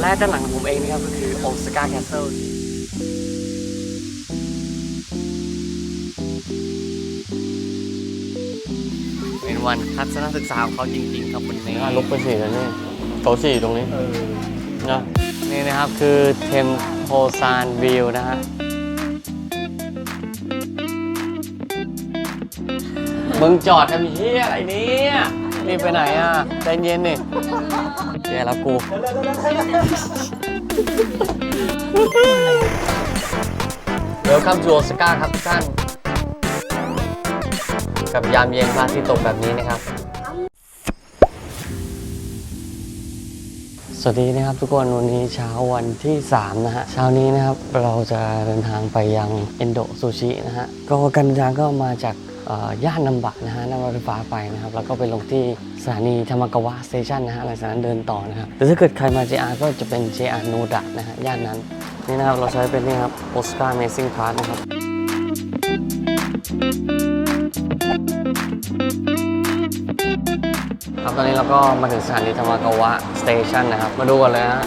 และด้านหลังของผมเองนะครับก็คือโอซาก้าแคสเซิลเป็นวันทัศนศึกษาของเขาจริงๆครับวันนี้อะลุกไปสี่แล้วนี่โต๊ะสี่ตรงนี้นะนี่นะครับคือเทมโพซานวิวนะฮะมึงจอดทำเฮียอะไรเนี่ยรีบไปไหนอะใจเย็นนี่ แย่แล้วกู เวลคัมจูโอซาก้าครับทุกท่าน กับยามเย็นพระอาทิตย์ตกแบบนี้นะครับ สวัสดีนะครับทุกคนวันนี้เช้าวันที่ 3 นะฮะเช้านี้นะครับเราจะเดินทางไปยังเอนโดซูชินะฮะก็การเดินทางก็มาจากย่านนัมบะนะฮะนั่งรถไฟฟ้าไปนะครับ แล้วก็ไปลงที่สถานีธรรมกวะสเตชันนะฮะหลังจากนั้นเดินต่อนะครับแต่ถ้าเกิดใครมา JR ก็จะเป็น JR โนดะนะฮะย่านนั้นนี่นะครับเราใช้เป็นนี่ครับ Oscar Amazing Pass นะครับ ครับตอนนี้เราก็มาถึงสถานีธรรมกวะสเตชันนะครับ มาดูกันเลยฮะ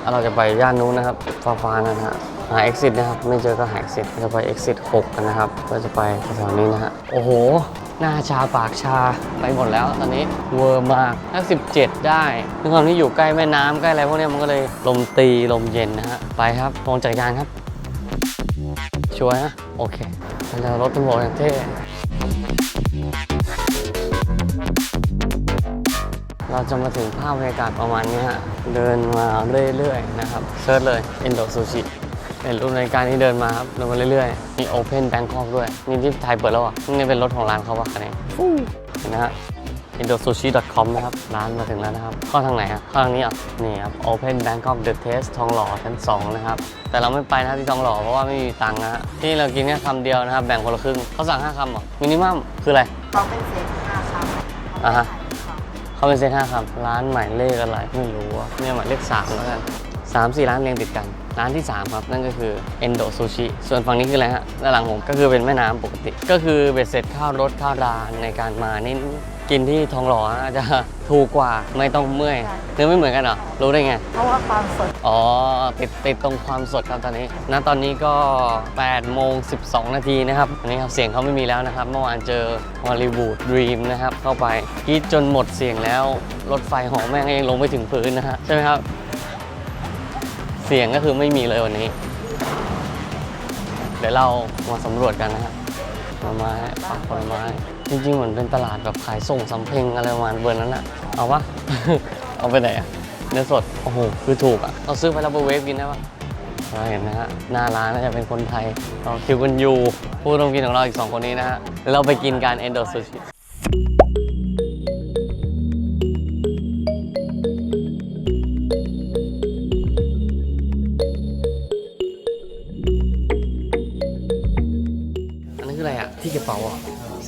แล้วเราจะไปย่านนู้นนะครับฟ้าฟ้าๆนะฮะหา exit นะครับ ไม่เจอก็หา exit จะไป exit 6 กันนะครับเราจะไปแถวๆนี้นะฮะ โอ้โห หน้าชาปากชาไปหมดแล้วตอนนี้เวอร์มากถ้า17 ได้ด้วยความที่อยู่ใกล้แม่น้ำใกล้อะไรพวกนี้มันก็เลยลมตีลมเย็นนะฮะ ไปครับลงจัดการครับ ชัวร์นะ โอเคเราจะรถตำรวจอย่างเท่ เราจะมาถึงภาพบรรยากาศประมาณนี้ฮะ เดินมาเรื่อยๆนะครับ เซิร์ชเลย Endo Sushi เป็นรูปรายการที่เดินมาครับเดินมาเรื่อยๆ มี Open Bangkok ด้วย นี่ที่ไทยเปิดแล้วอะ นี่เป็นรถของร้านเขาปะคันนี้ฟู้เห็นนะฮะ indosushi.com นะครับ ร้านมาถึงแล้วนะครับ เข้าทางไหนอะเข้าทางนี้อะ นี่ครับ Open Bangkok The Taste ทองหล่อชั้น 2 นะครับ แต่เราไม่ไปนะที่ทองหล่อเพราะว่าไม่มีตังค์นะฮะ ที่เรากินแค่คำเดียวนะครับ แบ่งคนละครึ่งเขาสั่ง 5คำเหรอมินิมัมคืออะไรเขาเป็นเซตห้าคำอ่าฮะ เขาเป็นเซตห้าครับร้านหมายเลขอะไรไม่รู้อะเนี่ยหมายเลขสามแล้วกันสามสี่ร้านเรียงติดกัน ร้านที่ 3 ครับ นั่นก็คือ Endo Sushi ส่วนฝั่งนี้คืออะไรฮะด้านหลังผมก็คือเป็นแม่น้ำปกติ ก็คือเบ็ดเสร็จค่ารถค่าราในการมานี่ กินที่ทองหล่ออาจจะถูกกว่าไม่ต้องเมื่อยหรือไม่เหมือนกันเหรอรู้ได้ไง เพราะว่าความสด อ๋อติดติดตรงความสดครับตอนนี้ณตอนนี้ก็8โมง12 นาทีนะครับอันนี้ครับเสียงเขาไม่มีแล้วนะครับ เมื่อวานเจอฮอลลีวูดดรีมนะครับเข้าไปกรีดจนหมดเสียงแล้ว รถไฟหอแม่งยังลงไปถึงพื้นนะฮะใช่ไหมครับ เสียงก็คือไม่มีเลยวันนี้ เดี๋ยวเรามาสำรวจกันนะฮะผลไม้ผักผลไม้ จริงๆ เหมือนเป็นตลาดแบบขายส่งสำเพ็งอะไรประมาณเบอร์นั้นอะเอาปะเอาไปไหนอะเนื้อสด โอ้โห คือถูกอะเราซื้อไปแล้วไปเวฟกินได้ปะเราเห็นนะฮะหน้าร้านน่าจะเป็นคนไทยเราคิวกันอยู่ผู้ร่วมกินของเราอีก 2 คนนี้นะฮะเดี๋ยวเราไปกินการเอนโดซูชิ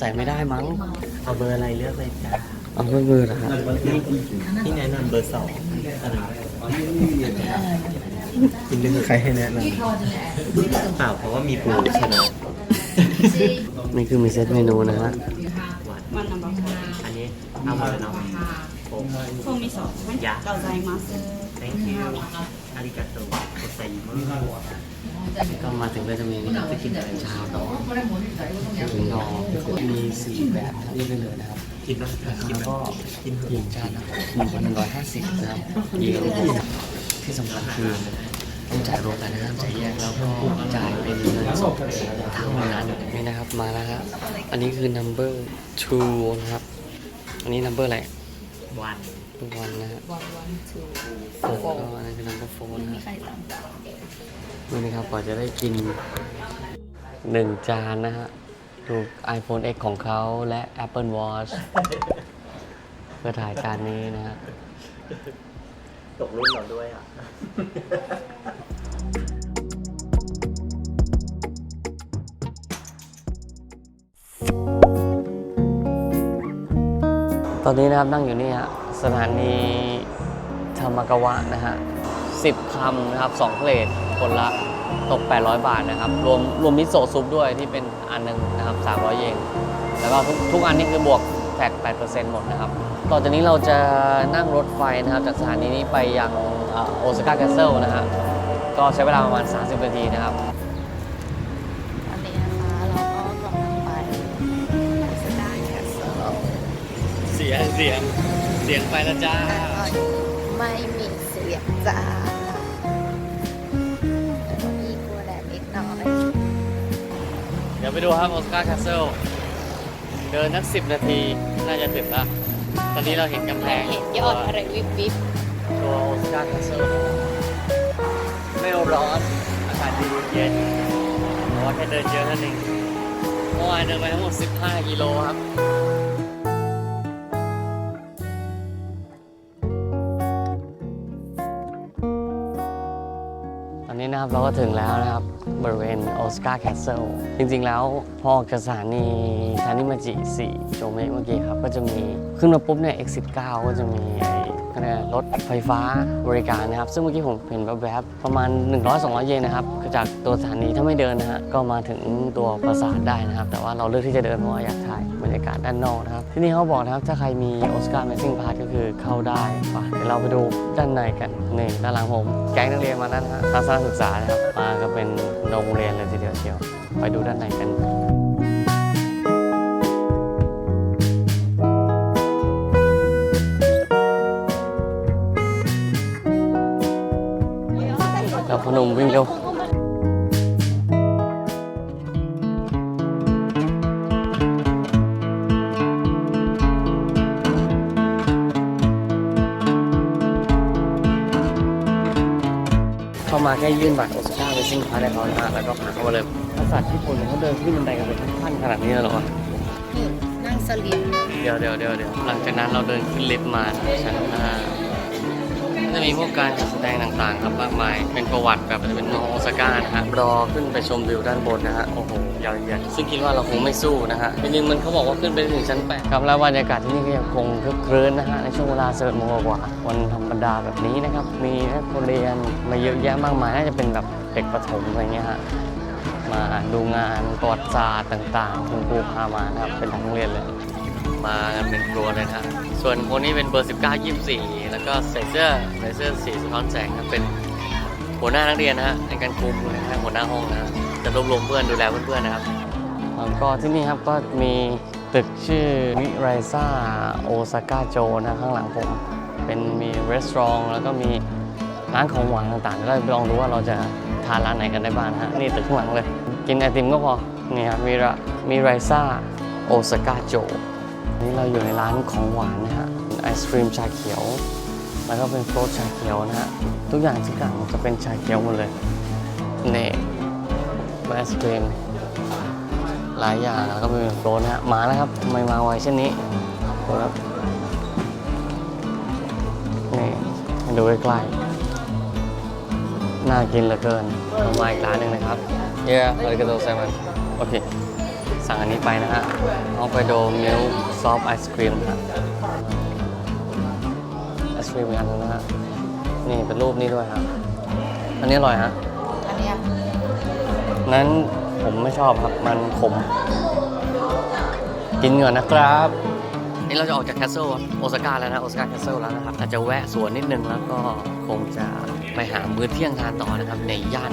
ส่ไม่ได้มั้ง เอาเบอร์อะไรเลือกเลยจ้าเอาเบอร์เบอร์นะฮะที่แนะนำเบอร์สองอะไรคุณนึกใครให้แนะนำเปล่าเพราะว่ามีปูใช่ไหมนี่คือมีเซตเมนูนะฮะมันนัมเบอร์อันนี้เอาหมดเลยเนาะโอ้พวกมีสองมันจะเราใจมาซื้อ thank you อาริกาโตโอไซมัส ก็มาถึงก็จะมีนี่ครับจะกินชาต่อถึงนอมีสี่แบบนะครับเลือกได้เลยนะครับกินนะรากินคานะก็กินเถหญิงชาหนึ่งพันหนึ่งร้อยห้าสิบนะครับเยอะที่สำคัญคือต้องจ่ายรวมกันนะครับจ่ายแยกแล้วก็จ่ายเป็นเงินสดเท่านั้นนี่นะครับมาแล้วครับอันนี้คือ number two นะครับ อันนี้ number อะไรวั นทุกวันนะฮะวันวันทูแล้วก็อันนั้นคือ number four นะครับใครตามนี่นะครับกว่าจะได้กินหนึ่งจานนะฮะดู iPhone X ของเขาและ Apple Watch เพื่อถ่ายการนี้นะฮะ ตกรุ่นเราด้วยอะ ตอนนี้นะครับนั่งอยู่นี่ฮะ สถานีธรรมกาวะนะฮะสิบคำนะครับสองเพลทคนละตก 800 บาทนะครับ รวมรวมมิโซะซุปด้วยที่เป็นอันหนึ่งนะครับ300 เยนแล้วก็ทุกทุกอันนี่คือบวกแฟต8%หมดนะครับ ต่อจากนี้เราจะนั่งรถไฟนะครับ จากสถานีนี้ไปยังโอซาก้าแคสเซิลนะฮะก็ใช้เวลาประมาณ 30 นาทีนะครับอันนี้นะคะ เราก็กำลังไปสดาแคสเซิลเสียงเสียง เสียงไปแล้วจ้า ไม่มีเสียงจ้าแต่ก็มีกลัวแดดนิดหน่อยเดี๋ยวไปดูครับโอซาก้าแคสเซิลเดินนัก10นาทีน่าจะถึงละตอนนี้เราเห็นกำแพงเห็นยอดอะไรวิบวิบตัวโอซาก้าแคสเซิลไม่ร้อน อากาศดีเย็นเพราะว่าแค่เดินเยอะนั่นเองเมื่อวานเดินไปทั้งหมด 15 กิโลครับ เราก็ถึงแล้วนะครับ บริเวณโอสการ์แคสเซิลจริงๆแล้วพอออกจากสถานีสถานีมาจิ4โจเมะเมื่อกี้ครับ ก็จะมีขึ้นมาปุ๊บเนี่ย exit 9ก็จะมีไอ้ก็เนี่ยรถไฟฟ้าบริการนะครับ ซึ่งเมื่อกี้ผมเห็นแวบๆประมาณ 100-200 เยนนะครับจากตัวสถานีถ้าไม่เดินนะฮะก็มาถึงตัวปราสาทได้นะครับ แต่ว่าเราเลือกที่จะเดินเพราะว่าอยากถ่ายบรรยากาศด้านนอกนะครับ ที่นี่เขาบอกนะครับ ถ้าใครมีโอสการ์ a ม i ซิ่งพาร์ก็คือเข้าได้ไปเดี๋ยวเราไปดูด้านในกัน นี่ด้านหลังผม แก๊งนักเรียนมาแล้วนะฮะทัศนศึกษานะครับมาก็เป็นโรงเรียนเลยทีเดียวเชียว ไปดูด้านในกันเราพนมวิ่งเร็ว เข้ามาแค่ยื่นบัตรโอซาก้าไปซิ่งพาร์ทได้เขานะฮะแล้วก็ผ่านเข้ามาเลยภาษาญี่ปุ่นเขาเดินขึ้นบันไดกันเป็นขั้นขนาดนี้เลยเหรอวะนี่นั่งสลิปเดี๋ยวเดี๋ยวเดี๋ยวเดี๋ยวหลังจากนั้นเราเดินขึ้นลิฟต์มาชั้นห้า จะมีพวกการจัดแสดงต่างๆ ครับมากมาย เป็นประวัติแบบเป็นเมืองโอซาก้านะฮะรอขึ้นไปชมวิวด้านบนนะฮะ โอ้โห ยาวเหยียด ซึ่งคิดว่าเราคงไม่สู้นะฮะจริงๆมันเขาบอกว่าขึ้นไปถึงชั้นแปดครับ แล้วบรรยากาศที่นี่ก็ยังคงคึกครื้นนะฮะ ในช่วงเวลาเสิร์ฟโมงกว่าวันธรรมดาแบบนี้นะครับ มีนักเรียนมาเยอะแยะมากมาย น่าจะเป็นแบบเด็กประถมอะไรเงี้ยฮะมาดูงานประวัติศาสตร์ต่างๆ คุณครูพามานะครับ เป็นทั้งโรงเรียนเลย มากันเป็นครัวเลยนะฮะ ส่วนคนนี้เป็นเบอร์ 19 24 แล้วก็ใส่เสื้อใส่เสื้อสีสะท้อนแสงครับเป็นหัวหน้านักเรียนนะฮะในการคุมนะฮะหัวหน้าห้องนะฮะจะรวบรวมเพื่อนดูแลเพื่อนๆนะครับแล้วก็ที่นี่ครับก็มีตึกชื่อวิไรซ่าโอซาก้าโจนะข้างหลังผมเป็นมีรีสอร์ทแล้วก็มีร้านของหวานต่างๆเดี๋ยวเราไปลองดูว่าเราจะทานร้านไหนกันได้บ้างฮะนี่ตึกข้างหลังเลย กินไอติมก็พอนี่ครับมีระมีไรซ่าโอซาก้าโจนี่เราอยู่ในร้านของหวานนะฮะเป็น ไอศครีมชาเขียว แล้วก็เป็นโฟรสชาเขียวนะฮะ ทุกอย่างทุกอย่างจะเป็นชาเขียวหมดเลยนี่ไอศครีมหลายอย่างแล้วก็เป็นโฟรสนะฮะ มาแล้วครับทำไมมาไวเช่นนี้ดูครับนี่มาดูใกล้ๆน่ากินเหลือเกินเรามาอีกร้านหนึ่งนะครับเย้อาริกาโตไซมันโอเคสั่งอันนี้ไปนะฮะฮอกไกโดมิลซอฟไอศครีมนะฮะไอ ศครีมอีกอันนึงนะฮะ นี่เป็นรูปนี้ด้วยครับ อันนี้อร่อยฮะ อันเนี้ยนั้นผมไม่ชอบครับ มันขม กินก่อนนะครับ นี่เราจะออกจากแคสเซิลโอซาก้าแล้วนะ โอซาก้าแคสเซิลแล้วนะครับอาจจะแวะสวนนิดนึงแล้วก็คงจะไปหามื้อเที่ยงทานต่อนะครับ ในย่าน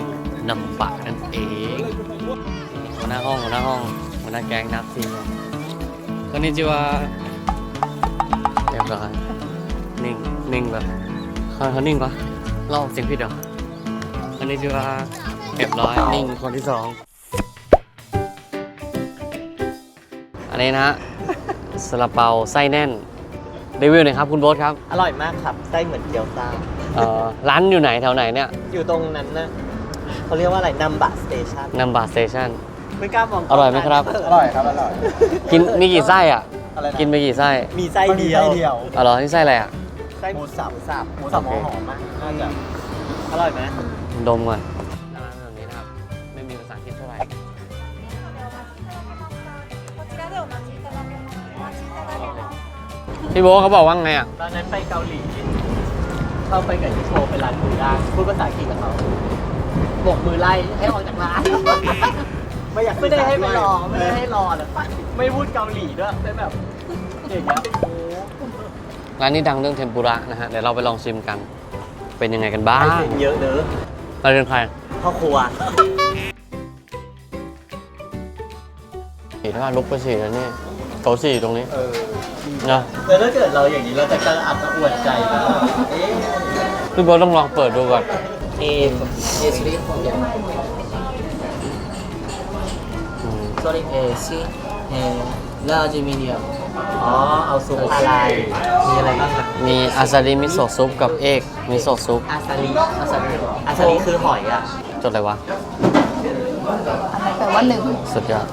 นัมบะนั่นเองหัวหน้าห้องหัวหน้าห้องหัวหน้าแก๊งนับทีมคนนี้จิวาเรียบร้อย นิ่งนิ่งแบบเขาเขานิ่งปะเล่าเสียงผิดเหรอคนนี้จิวาเรียบร้อยนิ่งคนที่สองอันนี้นะฮะซาลาเปาไส้แน่นรีวิวหน่อยครับคุณโบ๊ทครับอร่อยมากครับไส้เหมือนเกี๊ยวซ่าเอ่อร้านอยู่ไหนแถวไหนเนี่ยอยู่ตรงนั้นนะเขาเรียกว่าอะไรนัมบะสเตชันนัมบาสเตชันไม่กล้ามองอร่อยไหมครับ อร่อยครับอร่อย กินมีกี่ไส้อะ อะไรนะกินไปกี่ไส้มีไส้เดียวอ๋อเหรอนี่ไส้อะไรอะ ไส้หมูสับหมูสับหมูสับหอมมากน่าจะอร่อยไหมดมก่อนร้านแบบนี้นะครับ ไม่มีภาษาอังกฤษเท่าไหร่พี่โบทเขาบอกว่าไงอะ ตอนนั้นไปเกาหลี เข้าไปกับที่โชว์ไปร้านหมูย่างพูดภาษาอังกฤษกับเขาบอกมือไล่ให้ออกจากร้าน ไม่อยากไม่ได้ให้ไปรอ ไม่ได้ให้รอเลยไปไม่พูดเกาหลีด้วยเป็นแบบอย่างเงี้ยโอ้ ร้านนี้ดังเรื่องเทมปุระนะฮะเดี๋ยวเราไปลองชิมกัน เป็นยังไงกันบ้างไอเสียงเยอะเนอะเราเป็นใครพ่อครัวฉีดว่าลุกไปฉีดแล้วนี่โต๊ะฉีดตรงนี้เออนะแล้วถ้าเกิดเราอย่างนี้เราจะกระอักกระอ่วนใจนะเอ๊ะพี่โบทต้องลองเปิดดูก่อนเอเอสลีของอย่างอืม sorry เอซีเอแล้วจะมีเดียม อ๋อ เอาซุปอะไร มีอะไรบ้างอะมีอาซาริมิโซะซุปกับเอกมิโซะซุปอาซาลิอาซาลิอาซาลิคือหอยอะ จดอะไรวะอันนั้นแปลว่าหนึ่งสุดยอด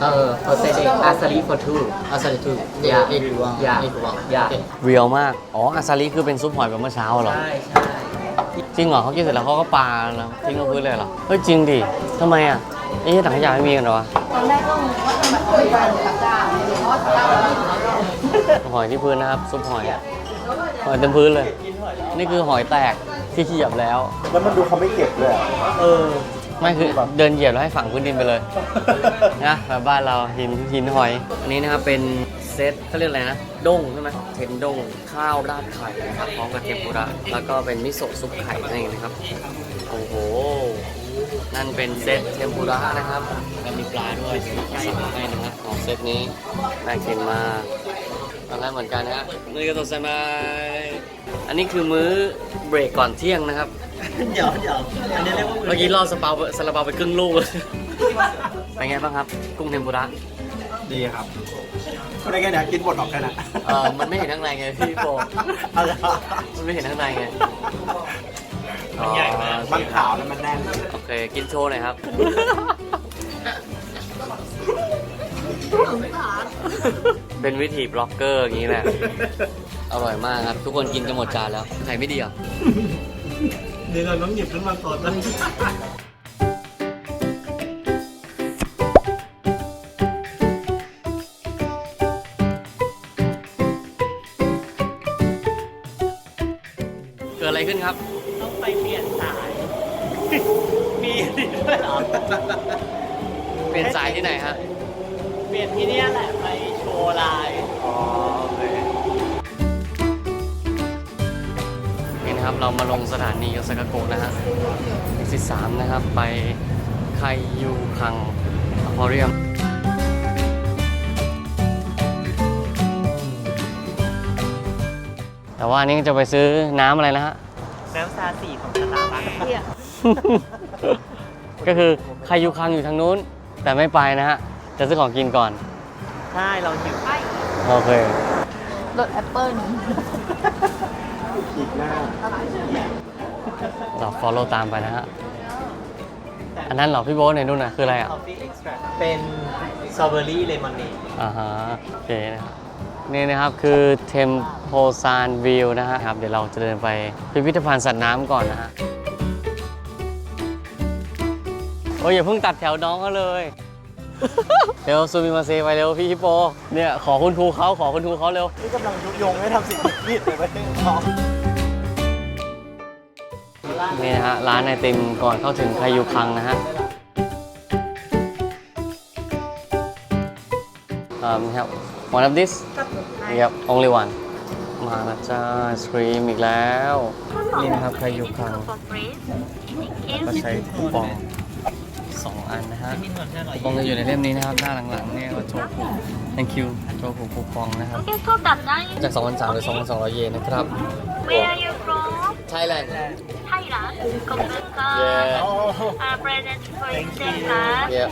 เออ for say it อาซาลิ for two อาซาลิ two ยาเอกยาเอกยาเรียวมาก อ๋อ อาซาริคือเป็นซุปหอยแบบเมื่อเช้าเหรอ ใช่ใช่จริงเหรอเขากินเสร็จแล้วเขาก็ปาแล้วทิ้งลงพื้นเลยเหรอ เฮ้ยจริงดิทำไมอะไอ้ถังขยะไม่มีกันเหรอวะตอนแรกก็งงว่าทำไมเขาไม่วา อยที่พื้นนะครับ ซุปหอยอะหอยเต็มพื้นเลย นี่คือหอยแตกที่เขียบแล้ว แล้วมันดูเขาไม่เก็บเลยอะเออ ไม่คือเดินเหยียบแล้วให้ฝังพื้นดินไปเลย นะแบบบ้านเราหินหินหอย อันนี้นะครับเป็นเซตเขาเรียกอะไรนะด้งใช่ไหมเทนด้งข้าวราดไข่นะครับพร้อมกับเทมปุระแล้วก็เป็นมิโซะซุปไข่นั่นเองนะครับโอ้โหนั่นเป็นเซตเทมปุระนะครับแล้วมีปลาด้วยสั่งมาให้นะครับของเซตนี้น่ากินมาก ตอนแรกเหมือนกันนะฮะนี่ก็ตัวไซมาอันนี้คือมื้อเบรกก่อนเที่ยงนะครับ เดี๋ยวเดี๋ยวอันนี้เรียกว่าเมื่อกี้ล่อสเปาซาลาเปาไปครึ่งลูกเลยเป็นไงบ้างครับ กุ้งเทมปุระดีครับคนได้แค่เนี้ยกินหมดหรอกแค่นั้นเออมันไม่เห็นข้างในไงพี่โบเอาละมันไม่เห็นข้างในไงมันใหญ่มากมันขาวแล้วมันแน่นโอเค กินโชว์หน่อยครับ เป็นวิธีบล็อกเกอร์อย่างนี้แหละ อร่อยมากครับ ทุกคนกินกันหมดจานแล้วไข่ไม่ดีเหรอเดี๋ยวเราต้องหยิบขึ้นมาก่อนนะเกิดอะไรขึ้นครับ ต้องไปเปลี่ยนสาย มีด้วยเหรอ เปลี่ยนสายที่ไหนฮะ เปลี่ยนที่เนี่ยแหละไป โชว์ไลน์อ๋อโอเคนี่นะครับเรามาลงสถานีโอซากาโกะนะฮะอีกสามนะครับไปไคยูคังอควาเรียมแต่ว่าอันนี้จะไปซื้อน้ำอะไรนะฮะ น้ำซาสีของสตาร์บัคเนี่ยก็คือไคยูคังอยู่ทางนู้น แต่ไม่ไปนะฮะ จะซื้อของกินก่อนใช่ เราหิวโอเครสแอปเปิ้ลอีกหน้าเรา follow ตามไปนะฮะ อันนั้นเหรอพี่โบ๊ทในนู่นน่ะคืออะไรอะคอฟฟี่เอ็กซ์ตร้เป็นสตรอเบอรี่เลมอนเนดอ่าฮะโอเคนะครับนี่นะครับคือเทมโพซานวิวนะฮะครับ เดี๋ยวเราจะเดินไปพิพิธภัณฑ์สัตว์น้ำก่อนนะฮะ โอ้ยอย่าเพิ่งตัดแถวน้องเขาเลย เร็วซูมิมาเซไปเร็วพี่ฮิปโป เนี่ยขอคุณครูเขาขอคุณครูเขาเร็ว นี่กำลังยุยงให้ทำสิ่งผิดเลยไปน้องนี่นะฮะร้านไอติมก่อนเข้าถึงไคยูคังนะฮะ Um, have one of this? Yep, only one. มาแล้วจ้าไอศครีมอีกแล้ว นี่นะครับไคยูคังก็ใช้คูปอง สองอันนะฮะคูปองจะอยู่ในเล่มนี้นะครับ หน้าหลังๆเนี่ยก็โชว์คู thank you โชว์คูคูปองนะครับ Okay, so that night, จาก2,300หรือ2,200 เยนนะครับ where are you from? Thailand Thailand. Kokuka. yeah Uh, present for Japan. yeah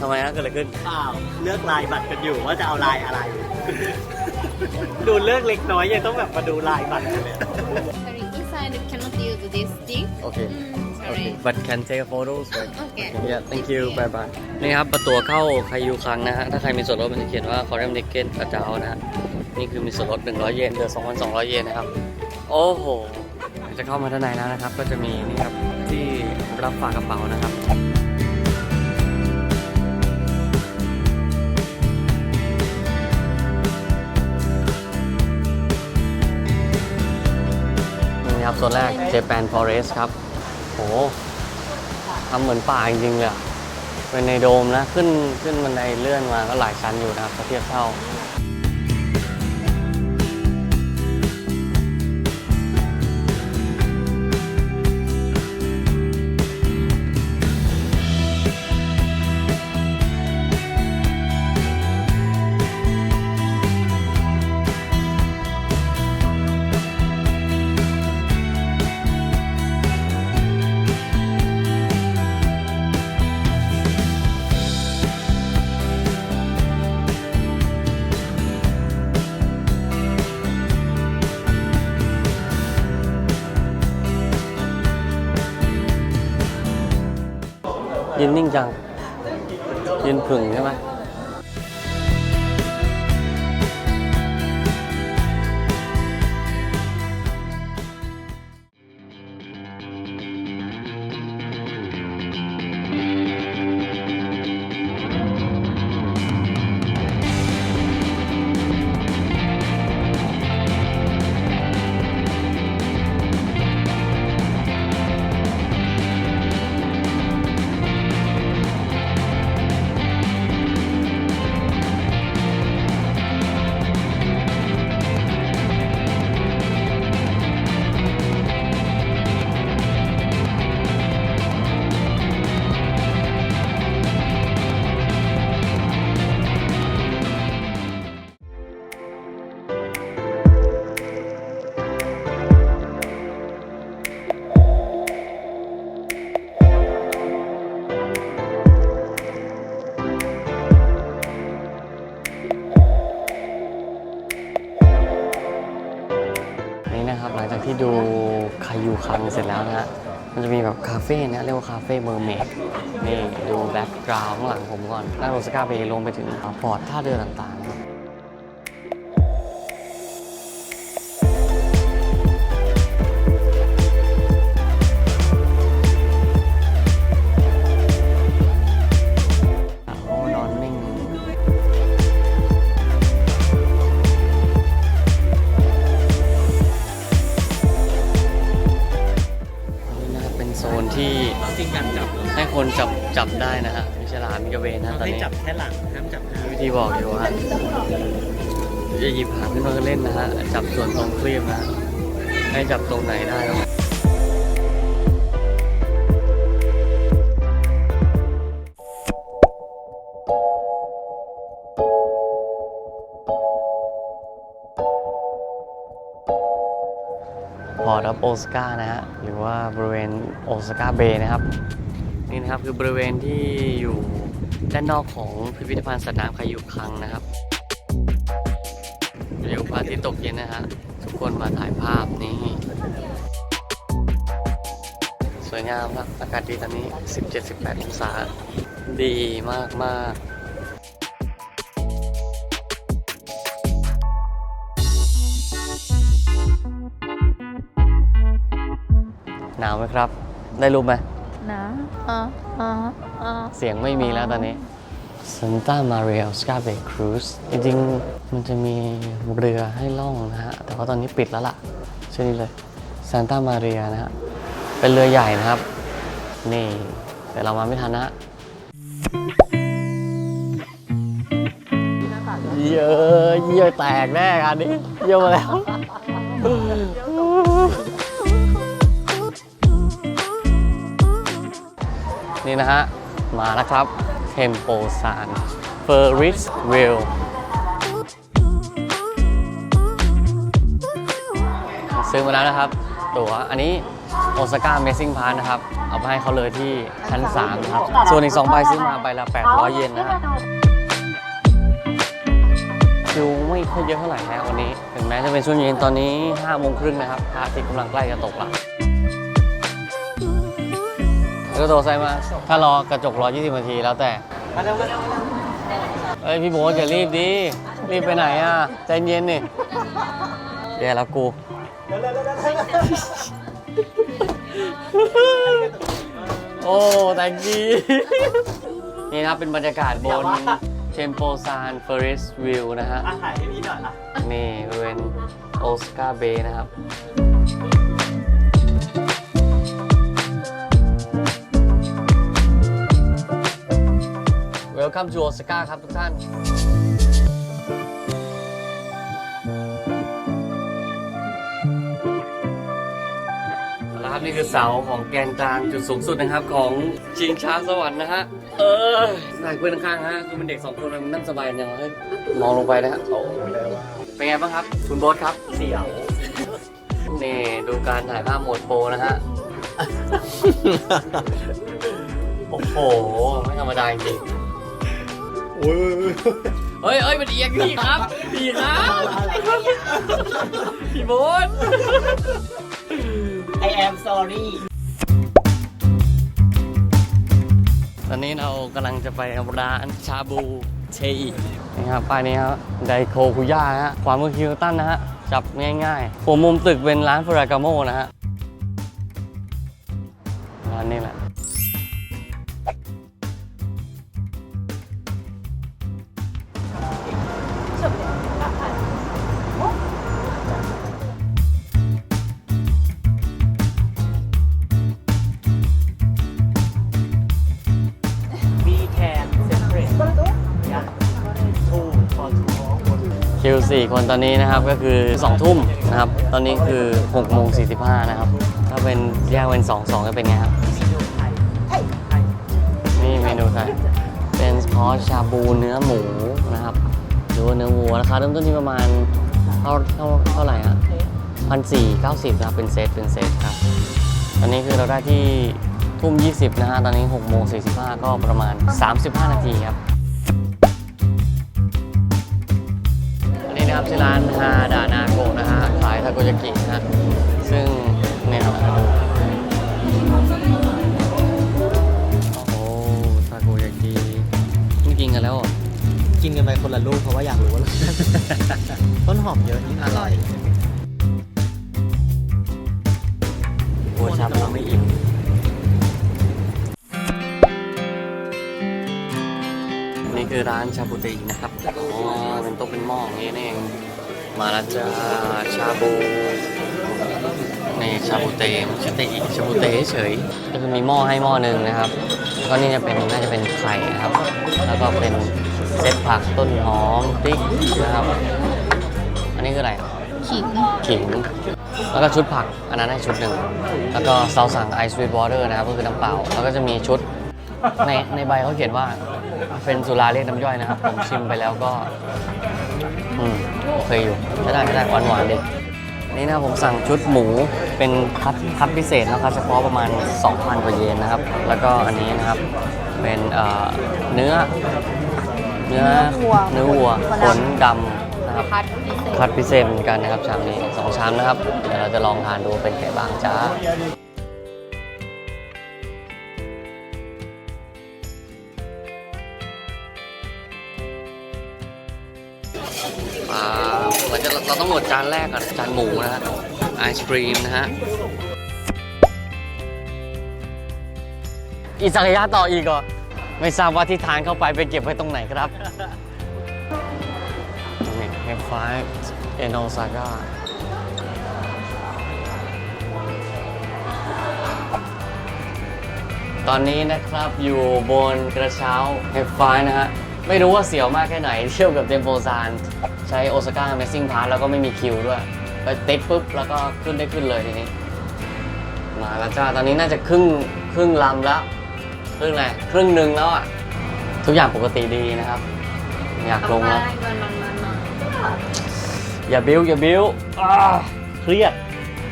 ทำไมฮะเกิดอะไรขึ้น เปล่าเลือกลายบัตรกันอยู่ว่าจะเอาลายอะไร ดูเลือกเล็กน้อยยังต้องแบบมาดูลายบัตรกันเลย Sorry stick โอเคโอเค sorry but can take a photos right okay yeah thank you bye bye นี่ครับประตูเข้าไคยูคังนะฮะถ้าใครมีส่วนลดมันจะเขียนว่า Korean Ticket อาจารย์นะฮะนี่คือมีส่วนลด 100 เยนเหลือ2,200 เยนนะครับ โอ้โห จะเข้ามาด้านในแล้วนะครับ ก็จะมีนี่ครับที่รับฝากกระเป๋านะครับ นี่ครับโซนแรก Japan Forest ครับ โหทำเหมือนป่าจริงๆเลยเป็นในโดมนะ ขึ้นขึ้นบันไดเลื่อนมาก็หลายชั้นอยู่นะครับเทียบเท่า ผึ่งใช่ไหม คันเสร็จแล้วนะฮะ มันจะมีแบบคาเฟ่นะเรียกว่าคาเฟ่เมอร์เมดนี่ดูแบ็กกราวด์ข้างหลังผมก่อนด้าโรสกาเบย์ลงไปถึงพอร์ตท่าเรือต่างๆ อร์ตออฟโอสกานะฮะ หรือว่าบริเวณโอซาก้าเบย์นะครับ นี่นะครับคือบริเวณที่อยู่ด้านนอกของพิพิธภัณฑ์สัตว์น้ำคายุคังนะครับวิวพระอาทิตย์ตกเย็นนะฮะ ทุกคนมาถ่ายภาพนี่สวยงามครับอากาศดีตอนนี้ 17-18 องศา ดีมากมากาวไหมครับ ได้รูปไหมนะอ่าอ่าอ่า เสียงไม่มีแล้วตอนนี้ Santa Maria s c a r Bay Cruise จริงๆ มันจะมีเรือให้ล่องนะฮะ แต่ว่าตอนนี้ปิดแล้วล่ะชื่อนี้เลย Santa Maria นะฮะ เป็นเรือใหญ่นะครับ นี่ แต่เรามาไม่ทันนะเยอะเยี่ยวแตกแน่กันนี้ เยี่ยวมาแล้ว นี่นะฮะ มาแล้วครับ Tempo San Ferris Wheel ซื้อมาแล้วนะครับ ตั๋วอันนี้โอซาก้าเมซิ่งพาร์นะครับ เอาไปให้เขาเลยที่ชั้น 3 นะครับ ส่วนอีก 2 ใบซื้อมาใบละ 800 เยนนะฮะคิวไม่ค่อยเยอะเท่าไหร่นะวันนี้ ถึงแม้จะเป็นช่วงเย็นตอนนี้5โมงครึ่งนะครับพระอาทิตย์กำลังใกล้จะตกละ ก็โทรไซมาถ้ารอกระจกรอ20นาทีแล้วแต่มาเร็วมาเร็วมาเร็วเอ้ยพี่โบ๊ทอย่ารีบดิรีบไปไหนอะใจเย็นนี่แย่แล้วกูโอ้แต่งดีนี่นะครับเป็นบรรยากาศบนเชมโปซานเฟอริสวิวนะฮะอะถ่ายให้พี่หน่อยอะนี่บริเวณโอสการ์เบย์นะครับ Welcome to Osaka ครับทุกท่านเอาละครับนี่คือเสาของแกนกลางจุดสูงสุดนะครับของชิงช้าสวรรค์นะฮะ เออนายเพื่อนข้างๆฮะคือเป็นเด็กสองคนมันนั่งสบายอย่างเฮ้ยมองลงไปนะฮะโอ้เป็นไงบ้างครับ คุณโบ๊ทครับ เสียว นี่ดูการถ่ายภาพโหมดโปรนะฮะ โอ้โห ไม่ธรรมดาจริง โอ้ยเฮ้ยเฮ้ยมันเอียงพี่ครับพี่ครับพี่โบ๊ท I am sorry ตอนนี้เรากำลังจะไปร้านชาบูเชอินี่ครับป้ายนี้ครับไดโคคุย่าฮะความมือคิวตันนะฮะ จับง่ายๆหัวมุมตึกเป็นร้านฟรากาโมนะฮะร้านนี้แหละ 4 คนตอนนี้นะครับก็คือ 2 ทุ่มนะครับ ตอนนี้คือ6โมง45 นะครับ ถ้าเป็นแยกเป็น 2 2จะเป็นไงครับ นี่เมนูไทยเป็นคอสชาบูเนื้อหมูนะครับ หรือว่าเนื้อวัวราคาเริ่มต้นที่ประมาณเท่าเท่าเท่าไหร่ฮะพันสี่เก้าสิบนะครับเป็นเซตเป็นเซตครับ ตอนนี้คือเราได้ที่ทุ่ม 20 นะฮะ ตอนนี้6โมง45 ก็ประมาณ 35 นาทีครับ ชื่อร้านฮาดานาโกะนะฮะ ขายทาโกยากินะฮะ ซึ่งเนี่ยครับโอ้ทาโกยากิไม่กินกันแล้วเหรอกินกันไปคนละลูกเพราะว่าอยากรู้ว่า ต้นหอมเยอะนี่อร่อย โอ้ชาบูไม่อิ่ม คือร้านชาบูตีนะครับอ๋อเป็นโต๊ะเป็นหม้ออย่างนี้นี่เองมาแล้วจ้าชาบูนี่ชาบูเตไม่ใช่เตอีชาบูเตเฉยก็จะมีหม้อให้หม้อหนึ่งนะครับก็นี่จะเป็นน่าจะเป็นไข่นะครับ แล้วก็เป็นเซตผักต้นหอมพริกนะครับ อันนี้คืออะไรขิงขิง แล้วก็ชุดผักอันนั้นให้ชุดหนึ่งแล้วก็เซาสั่งไอซ์สวีทวอเตอร์นะครับก็คือน้ำเปล่าแล้วก็จะมีชุดในในใบเขาเขียนว่า เป็นสุราเรียกน้ำย่อยนะครับ ผมชิมไปแล้วก็ อืมโอเคอยู่ใช้ได้ใช้ได้หวานหวานๆดีอันนี้นะครับผมสั่งชุดหมูเป็นคัดคัดพิเศษนะครับเฉพาะประมาณ 2,000กว่าเยนนะครับ แล้วก็อันนี้นะครับเป็นเอ่อเนื้อ เนื้อเนื้อวัวขนดำนะครับพัดพิเศษคัดพิเศษเหมือนกันนะครับชามนี้สองชามนะครับเดี๋ยวเราจะลองทานดูเป็นไงบ้างจ้า เราต้องหมดจานแรกก่อนจานหมูนะฮะไอศครีมนะฮะอิซากยะต่ออีกเหรอไม่ทราบว่าที่ทานเข้าไปไปเก็บไว้ตรงไหนครับเฮฟไฟเอโนซาก้าตอนนี้นะครับอยู่บนกระเช้าเฮฟไฟนะฮะ ไม่รู้ว่าเสียวมากแค่ไหนเที่ยวกับเทมโปซานใช้โอซาก้าเมสซิ่งพาร์แล้วก็ไม่มีคิวด้วยไปติดปุ๊บแล้วก็ขึ้นได้ขึ้นเลยทีนี้ มาแล้วจ้าตอนนี้น่าจะครึ่งครึ่งลำแล้วครึ่งอะไรครึ่งหนึ่งแล้วอะทุกอย่างปกติดีนะครับ อยากลงแล้ว มันมันมันมันอย่าบิ้วอย่าบิ้วอ่าเครียด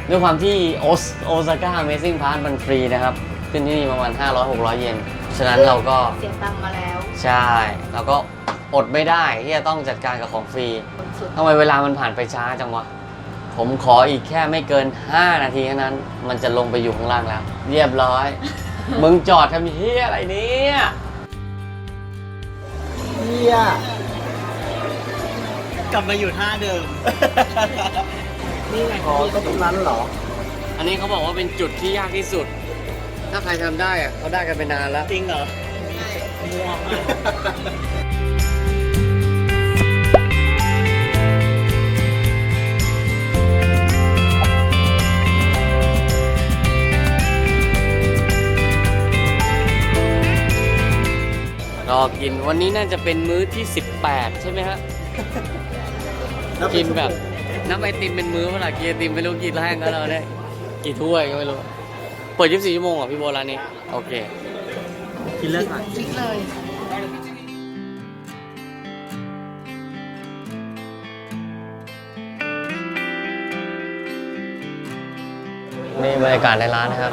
ด้วยความที่โอสโอซาก้า Amazing Pass มันฟรีนะครับ ขึ้นที่นี่ประมาณ 500-600 เยน ฉะนั้นเราก็ เสียตังค์มาแล้วใช่เราก็อดไม่ได้ที่จะต้องจัดการกับของฟรีทำไมเวลามันผ่านไปช้าจังวะ ผมขออีกแค่ไม่เกิน 5 นาทีเท่านั้น มันจะลงไปอยู่ข้างล่างแล้ว เรียบร้อย มึงจอดทำเฮียอะไรเนี่ยเฮียกลับมาอยู่ท่าเดิม นี่ไงอ๋อก็ตรงนั้นเหรอ อันนี้เขาบอกว่าเป็นจุดที่ยากที่สุด ถ้าใครทำได้อะเขาได้กันไปนานแล้ว จริงเหรอม่วงมากกินวันนี้น่าจะเป็นมื้อที่ 18 ใช่ไหมฮะ กินแบบน้ำไอติมเป็นมื้อเวลากินไอติมไม่รู้กี่แท่งก็เราได้กี่ถ้วยก็ไม่รู้เปิด 24 ชั่วโมงเหรอพี่โบร้านนี้ โอเค กินเลิกก่อน คลิกเลย นี่บรรยากาศในร้านนะครับ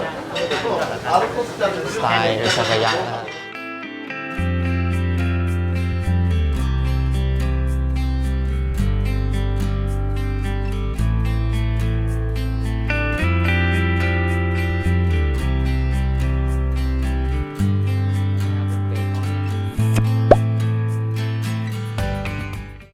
สไตล์อิซากายะนะครับ